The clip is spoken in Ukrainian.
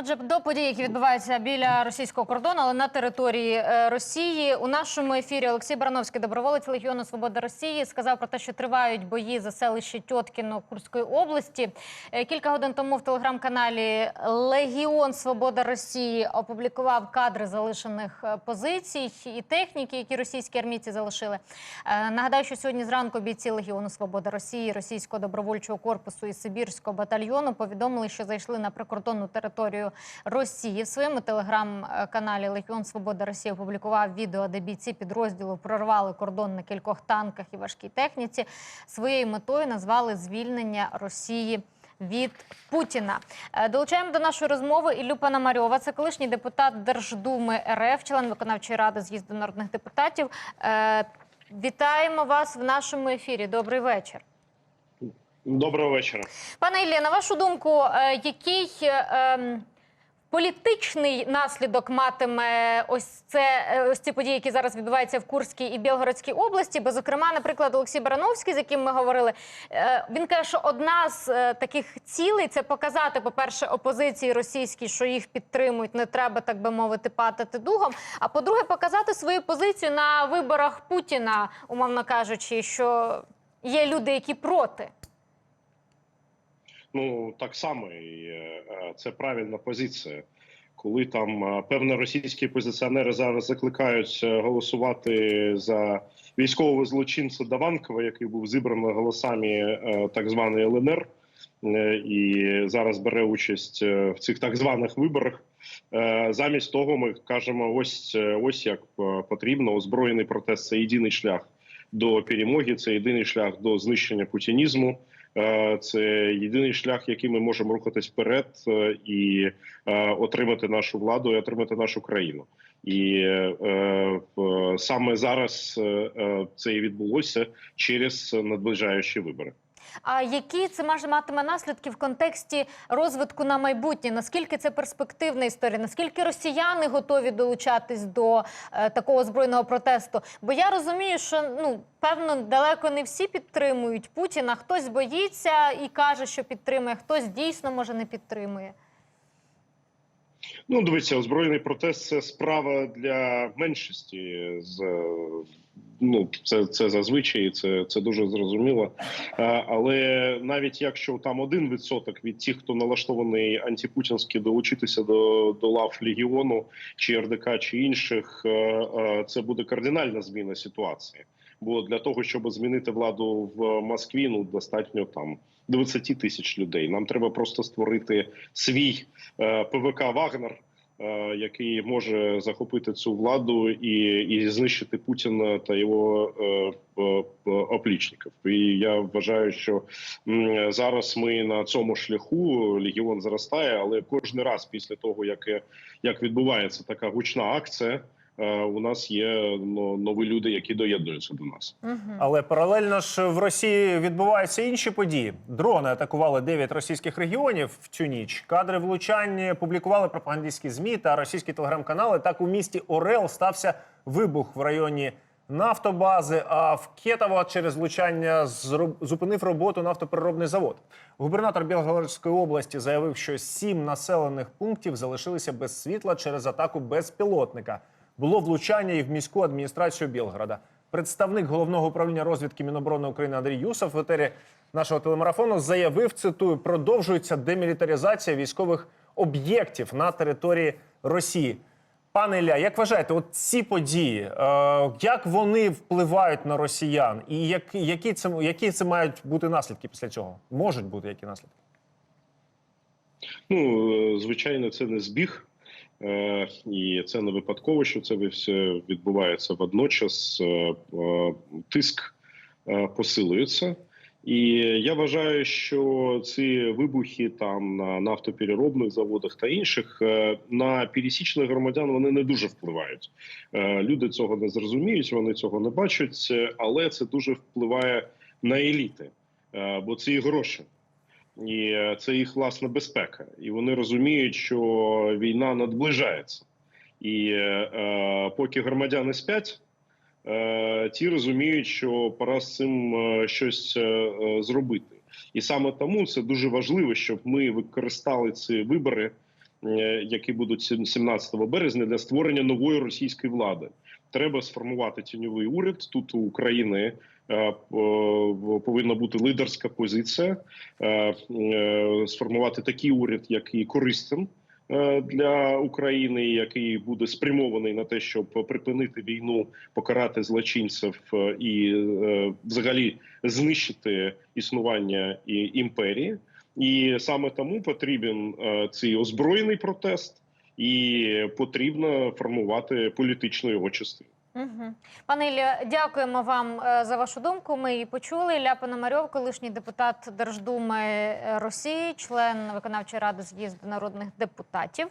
Отже, до подій, які відбуваються біля російського кордону, але на території е, Росії, у нашому ефірі Олексій Барановський, доброволець Легіону Свобода Росії, сказав про те, що тривають бої за селище Тьоткіно Курської області. Е, Кілька годин тому в телеграм-каналі Легіон Свобода Росії опублікував кадри залишених е, позицій і техніки, які російські армійці залишили. Нагадаю, що сьогодні зранку бійці Легіону Свобода Росії, російського добровольчого корпусу і Сибірського батальйону повідомили, що зайшли на прикордонну територію Росії. В своєму телеграм-каналі Легіон Свобода Росії опублікував відео, де бійці підрозділу прорвали кордон на кількох танках і важкій техніці. Своєю метою назвали звільнення Росії. Від Путіна Е, долучаємо до нашої розмови Іллю Пономарьова. Це колишній депутат Держдуми РФ, член виконавчої ради з'їзду народних депутатів. Е, Вітаємо вас в нашому ефірі. Добрий вечір. Доброго вечора. Пане Іллі, на вашу думку, е, який ем, політичний наслідок матиме ось це е, ось ці події, які зараз відбуваються в Курській і Білгородській області? Бо, зокрема, наприклад, Олексій Барановський, з яким ми говорили, е, він каже, що одна з е, таких цілей це показати, по-перше, опозиції російській, що їх підтримують, не треба так би мовити, патати дугом. А по-друге, показати свою позицію на виборах Путіна, умовно кажучи, що є люди, які проти. Ну так само і е, е, це правильна позиція. Коли там е, певні російські позиціонери зараз закликають голосувати за військового злочинця Даванкова, який був зібраний голосами так званої ЛНР, і зараз бере участь в цих так званих виборах. Замість того, ми кажемо: ось ось як потрібно. Озброєний протест це єдиний шлях до перемоги, це єдиний шлях до знищення путінізму. Е, Це єдиний шлях, який ми можемо рухатись вперед е, і е, отримати нашу владу і отримати нашу країну. І е, саме зараз це і відбулося через надближаючі вибори. А які це може матиме наслідки в контексті розвитку на майбутнє? Наскільки це перспективна історія? Наскільки росіяни готові долучатись до е, такого збройного протесту? Бо я розумію, що ну певно далеко не всі підтримують Путіна. Хтось боїться і каже, що підтримує, хтось дійсно може не підтримує. Ну, дивіться, озброєний протест це справа для меншості. З ну це, це зазвичай, це, це дуже зрозуміло. Але навіть якщо там один відсоток від тих, хто налаштований антипутінськи долучитися до, до лав легіону чи РДК чи інших, це буде кардинальна зміна ситуації. Бо для того, щоб змінити владу в Москві, ну достатньо там 20 тисяч людей. Нам треба просто створити свій е, ПВК Вагнер, е, який може захопити цю владу і, і знищити Путіна та його е, е, оплічників. І я вважаю, що зараз ми на цьому шляху легіон зростає, але кожен раз після того, як, е, як відбувається така гучна акція. У нас є ну, нові люди, які доєднуються до нас. Але паралельно ж в Росії відбуваються інші події. Дрони атакували 9 російських регіонів в цю ніч. Кадри влучань публікували пропагандистські змі та російські телеграм-канали. Так у місті Орел стався вибух в районі нафтобази. А в Кетово через влучання зупинив роботу нафтопереробний завод. Губернатор Білгородської області заявив, що сім населених пунктів залишилися без світла через атаку безпілотника. Було влучання і в міську адміністрацію Білгорода. Представник головного управління розвідки Міноборони України Андрій Юсов в етері нашого телемарафону заявив: цитую, продовжується демілітаризація військових об'єктів на території Росії. Пане Ілля, як вважаєте, от ці події, е, як вони впливають на росіян, і як, які, це, які це мають бути наслідки після цього? Можуть бути які наслідки? Ну, е, звичайно, це не збіг. Е, І це не випадково, що це все відбувається водночас. Е, е, Тиск посилюється. І я вважаю, що ці вибухи там на нафтопереробних заводах та інших на пересічних громадян вони не дуже впливають. Люди цього не зрозуміють, вони цього не бачать, але це дуже впливає на еліти, бо це і гроші. І е, це їх власна безпека. І вони розуміють, що війна наближається. І е, е, поки громадяни спять, е, ті розуміють, що пора з цим щось зробити. І саме тому це дуже важливо, щоб ми використали ці вибори які будуть сім- 17 березня для створення нової російської влади. Треба сформувати тіньовий уряд. Тут у України е, повинна бути лидерська позиція, е, е, сформувати такий уряд, який корисен е, для України, який буде спрямований на те, щоб припинити війну, покарати злочинців і взагалі знищити існування імперії. І саме тому потрібен цей озброєний протест, і потрібно формувати політичну його частину. Угу. Пане Ілля, дякуємо вам е, за вашу думку. Ми її почули. Ілля Пономарьов, колишній депутат Держдуми Росії, член виконавчої ради з'їзду народних депутатів.